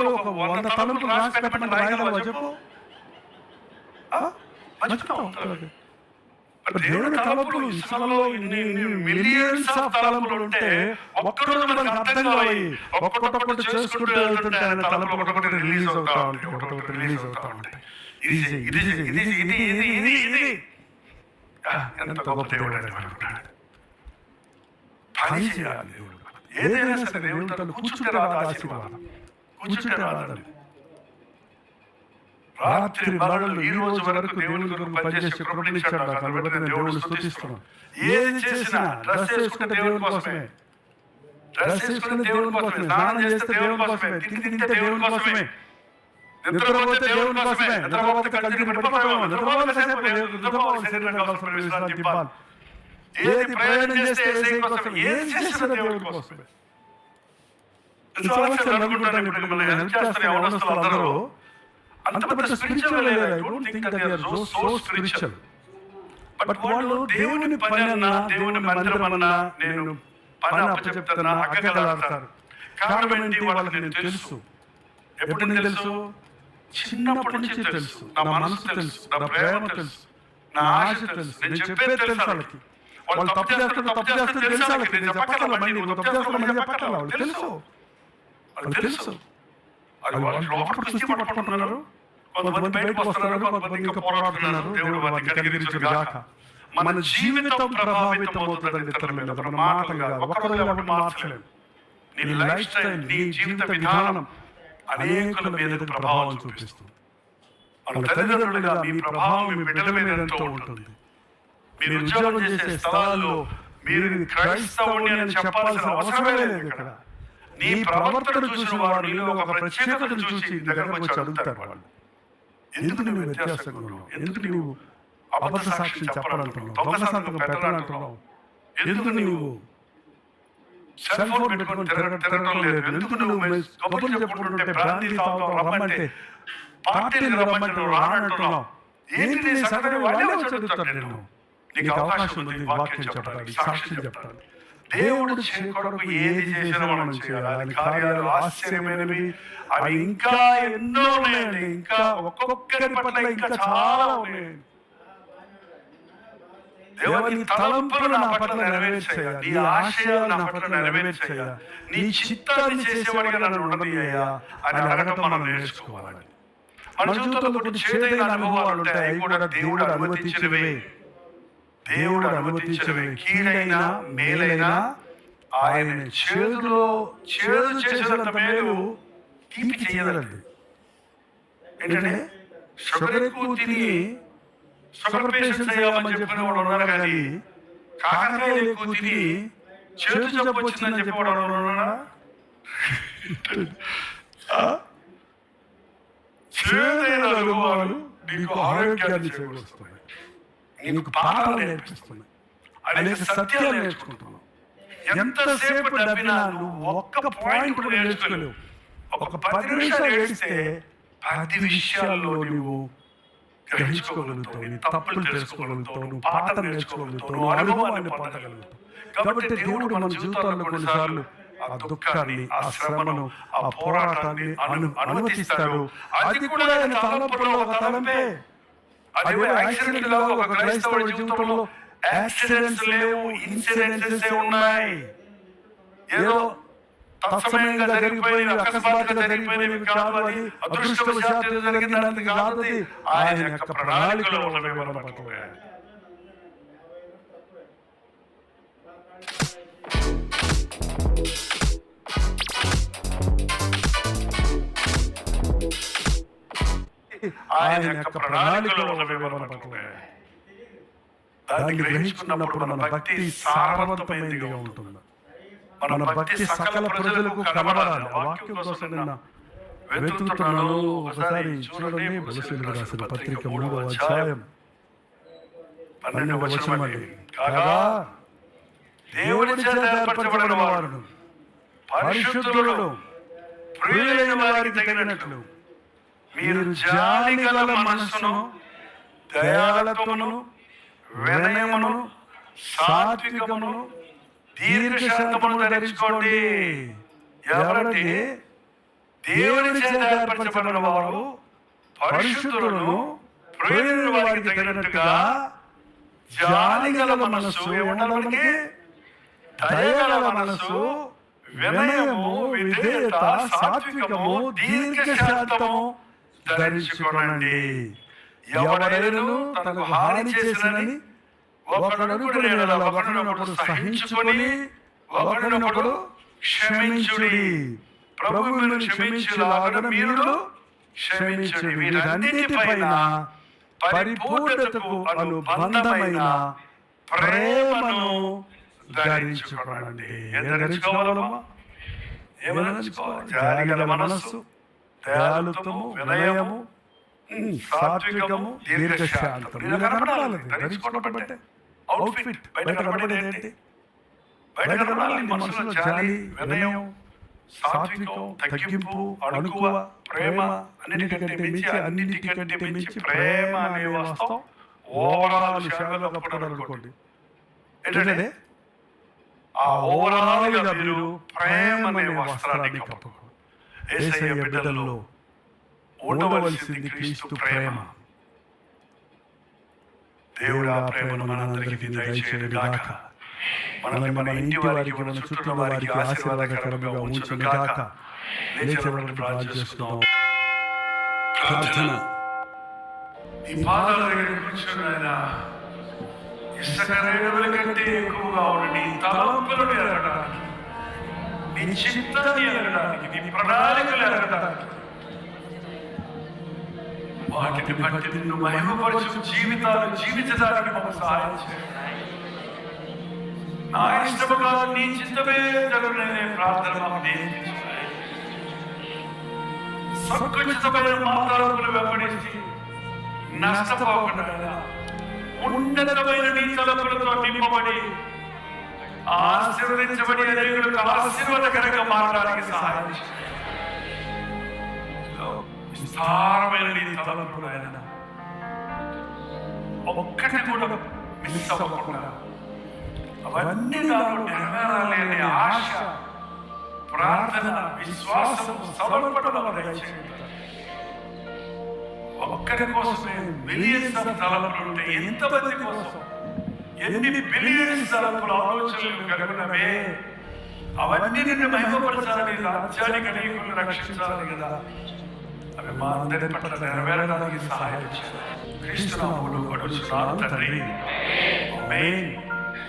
ఇప్పుడు ఒక వంద తలంపులు రాసి పెట్టమని రాయగలవా చెప్పు? దేవుని తలంపులు ఇసుకలో మిలియన్స్ ఆఫ్ తలంపులు ఉంటే ఒక్కరోజు మనకు అర్థం కావాలి. ఒక్కొక్కటి చేసుకుంటూ వెళ్తుంటే ఆయన తలంపులు ఒక్కొక్కటి రిలీజ్ అవుతా ఉంటాయి. ఒక్కొక్కటి రిలీజ్ అవుతా ఉంటాయి. ఇది చెయ్యి, ఇది చెయ్యి, ఇది చెయ్యి, ఇది ఇది ఇది ఇది. ఆ, ఎంత గొప్ప దేవుడు అని అనుకుంటాడు. పని చేయాలి దేవుడు. ఏదైనా సరే దేవుడు తను కూర్చుంటే రాదు ఆశీర్వాదం. కూర్చుంటే రాదండి రాత్రి మరలు ఈ రోజు వరకు దేవుని కొరకు పనిచేసి కృపణించాడు నాకు కాబట్టి నేను దేవుడిని స్తుతిస్తున్నాను ఏది చేసినా డ్రెస్ వేసుకుంటే దేవుని కోసమే. డ్రెస్ వేసుకుంటే దేవుని కోసమే. స్నానం చేస్తే దేవుని కోసమే. తిండి తింటే దేవుని కోసమే. నిద్రపోతే దేవుని కోసమే. నిద్రపోతే కలిసి పడిపోతాము నిద్రపోతే సేపు నిద్రపోవాలి. శరీరం కోసం విశ్రాంతి ఏది ప్రయాణం చేస్తే ఏది చేసినా దేవుని కోసమే. అంత పెద్ద spiritual I don't think that they are so so spiritual but వాళ్ళు దేవుని పని అన్నా దేవుని మందిరం అన్నా నేను పని అప్పచెప్తున్నా అక్కగలాడతారు కారణం ఏంటి వాళ్ళకి నేను తెలుసు? ఎప్పుడు నేను తెలుసు? చిన్నప్పటి నుంచి తెలుసు. నా మనసు తెలుసు. నా ప్రేమ తెలుసు. నా ఆశ తెలుసు. నేను చెప్పేది తెలుసు వాళ్ళకి. వాళ్ళు తప్పు చేస్తుంటే తప్పు చేస్తుంటే తెలుసు వాళ్ళకి. నేను చెప్పక్కర్లా తప్పు చెప్పక్కర్లా వాళ్ళు తెలుసు వాళ్ళకి తెలుసు. అది వాళ్ళు లోపల సృష్టి పట్టుకుంటున్నారు. కొంతమంది బయటకు వస్తున్నారు కొంతమంది ఇంకా పోరాడుతున్నారు. దేవుడు వారిని కనికరించిన గాక. మన జీవితం ప్రభావితం ఇతరుల మీద మన మాటలు కాదు. ఒక్కరు కాబట్టి మార్చలేము నీ లైఫ్ స్టైల్ నీ జీవిత విధానం అనేకుల మీద ప్రభావం చూపిస్తుంది మన తల్లిదండ్రులుగా మీ ప్రభావం మీ బిడ్డల మీద ఎంతో ఉంటుంది. మీరు ఉద్యోగం చేసే స్థలాల్లో మీరు క్రైస్తవుని అని చెప్పాల్సిన అవసరమే లేదు ఇక్కడ. నీ ప్రవర్తన చూసిన వారు నీలో ఒక ప్రత్యేకతను చూసి దగ్గరకు వచ్చి అడుగుతారు వాళ్ళు ఎందుకు నువ్వు వ్యత్యాసంగా ఉన్నావు ఎందుకు నువ్వు అబద్ధ సాక్ష్యం చెప్పాలంటున్నావు? దొంగ సంతకం పెట్టాలంటున్నావు? ఎందుకు నువ్వు సెల్ ఫోన్ పెట్టుకొని తిరగ తిరగడం లేదు. ఎందుకు నువ్వు కబుర్లు చెప్పుకుంటుంటే బ్రాంతి తాగుతావు రమ్మంటే పార్టీని రమ్మంటే నువ్వు రానంటున్నావు. ఏంటి నీ వాళ్ళే వచ్చి అడుగుతారు నేను నీకు అవకాశం ఉంది వాక్యం చెప్పడానికి సాక్ష్యం చెప్పడానికి దేవుడు కొరకు ఏది చేసినా మనం చేయాలి. ఆయన కార్యాలు ఆశ్చర్యమైనవి అవి ఇంకా ఎన్నో ఉన్నాయండి. ఇంకా ఒక్కొక్కరి పట్ల ఇంకా చాలా ఉన్నాయండి దేవా నీ తలంపులు నా పట్ల నెరవేర్చయ్యా నీ ఆశయాలు నా పట్ల నెరవేర్చయ్యా నీ చిత్తాన్ని చేసేవాడిగా నన్ను అని అడగటం మనం నేర్చుకోవాలి. మన జీవితంలో కొన్ని చేదైన అనుభవాలు ఉంటాయి. కూడా దేవుడు అనుమతించినవే. దేవుడు అనుమతించినవే కీడైనా మేలైనా ఆయన చేదులో చేదు చేసినంత మేలు తీపి చేయదండి ఏంటంటే షుగర్ ఎక్కువ తిని షుగర్ పేషెంట్స్ అయ్యామని చెప్పిన వాడు ఉన్నారు కానీ కాకరకాయలు ఎక్కువ తిని చేదు జబ్బు వచ్చిందని చెప్పేవాడు ఆ? చేదైన అనుభవాలు నీకు ఆరోగ్యాన్ని చేకూరుస్తున్నాయి నీకు పాఠాలు నేర్పిస్తున్నాయి అనేక సత్యాలు నేర్చుకుంటున్నావు. ఎంతసేపు డబ్బినా నువ్వు ఒక్క పాయింట్ కూడా నేర్చుకోలేవు. ఒక పది నిమిషాలు ఏడిస్తే పది విషయాల్లో నువ్వు గ్రహించుకోగలుగుతావు. నీ తప్పులు తెలుసుకోగలుగుతావు. నువ్వు పాఠం నేర్చుకోగలుగుతావు. నువ్వు అనుభవాన్ని పొందగలుగుతావు. కాబట్టి దేవుడు మన జీవితాల్లో కొన్నిసార్లు ఆ దుఃఖాన్ని ఆ శ్రమను ఆ పోరాటాన్ని అను అనుమతిస్తాడు. అది కూడా ఆయన తలంపులో ఒక తలంపే. అదే యాక్సిడెంట్ లాగా ఒక క్రైస్తవుడి జీవితంలో యాక్సిడెంట్స్ లేవు ఇన్సిడెంట్స్ ఉన్నాయి. ఏదో తత్సమయంగా జరిగిపోయినవి అకస్మాత్తుగా జరిగిపోయినవి కాదు అది అదృష్టవశాత్తు జరిగినందుకు కాదు ఆయన యొక్క ప్రణాళికలో ఉన్నవి మన పట్ల ఆయన యొక్క ప్రణాళికలో దాన్ని గ్రహించుకున్నప్పుడు మన భక్తి సారవంతమైనదిగా ఉంటుంది. మన భక్తి సకల ప్రజలకు కనబడాలి. వాక్యం కోసం నిన్న వెతుకుతున్నాను. ఒకసారి చూడండి. బలశీలు రాసిన పత్రిక మూడవ అధ్యాయం. పన్నెండవ వచనం అండి. కాగా దేవుడి చేత ఏర్పరచబడిన వారును పరిశుద్ధులను ప్రియులైన వారికి తగినట్లు. మీరు జాలి గల మనస్సును దయాళత్వమును వినయమును సాత్వికమును దీర్ఘశాంతమును ధరించుకోండి. ఎవరంటే దేవుని చేత ఏర్పరచబడిన వారు పరిశుద్ధులను ప్రేరణ వారికి తగినట్టుగా జాలిగల మనస్సు ఉండడానికి దయగల మనస్సు వినయము విధేయత సాత్వికము దీర్ఘశాంతము ధరించుకోనండి. ఎవరైనను తనకు హాని చేసినని ఒకడొకడు ఒకరినొకడు సహించుకొని ఒకరినొకడు క్షమించుడి. ప్రభువును క్షమించులాగన మీరు క్షమించుడి. వీటన్నిటిపైన పరిపూర్ణతకు అనుబంధమైన ప్రేమను ధరించుకోనండి. ఏం ధరించుకోవాలమ్మా? ఏమని మనస్సు. దయాలుత్వము వినయము సాత్వికము దీర్ఘశాంతం ఇలా కనపడాలి ధరించుకోవడం అంటే అవుట్ఫిట్ బయట కనపడేది ఏంటి? బయట కనపడాలి మనసులో జాలి వినయం సాత్వికం తగ్గింపు అణుకువ ప్రేమ అన్నిటికంటే మించి అన్నిటికంటే మించి ప్రేమ అనే వస్తాం ఓవరాల్ శాఖలో కప్పడం అనుకోండి ఏంటంటే ఆ ఓవరాల్గా మీరు ప్రేమ అనే వస్త్రాన్ని కప్పుకో ఏసయ్య బిడ్డల్లో ఉండవలసింది క్రీస్తు ప్రేమ. దేవుడు ఆ ప్రేమను మనందరికీ మనల్ని మన ఇంటి వారికి మన చుట్టూ వారికి ఆశీర్వాదకరంగా ఉంచును గాక లేచేవారిని ప్రార్థన ఈ పాదాల దగ్గర కంటే ఎక్కువగా ఎరగడానికి నీ ఎరగడానికి నీ ప్రణాళికలు ఎరగడానికి వాటిని బట్టి నిన్ను మహిమపరచు జీవితాలు జీవించడానికి మాకు సహాయం చేయాలి నా ఇష్టము కాదు నీ చిత్తమే జరుగుననే ప్రార్థన మాకు నేర్పించు. సంకుచితమైన మాట్లాడుకులు వెంబడించి నష్టపోకుండా ఉన్నతమైన నీ తలపులతో నింపబడి ఆశీర్వదించబడి అనేకులకు ఆశీర్వాదకరంగా మారడానికి సహాయం విస్తారమైన నీ తలంపులైన ఒక్కటి కూడా మిస్ అవ్వకుండా అవన్నీ నాలో నెరవేరాలి ఆశ ప్రార్థన విశ్వాసం సమర్పణ ఒక్కరి కోసమే మిలియన్స్ తలంపులు ఉంటాయి ఎంతమంది కోసం? ఎన్ని బిలియన్స్ తలంపులు ఆలోచనలు కలుగునవే అవన్నీ నిన్ను మహిమపరచాలని రాజ్యాన్ని కలిగి రక్షించాలి కదా. అవి మా అందరి పట్ల నెరవేరడానికి సహాయం క్రీస్తు నామములో తండ్రి. ఆమేన్.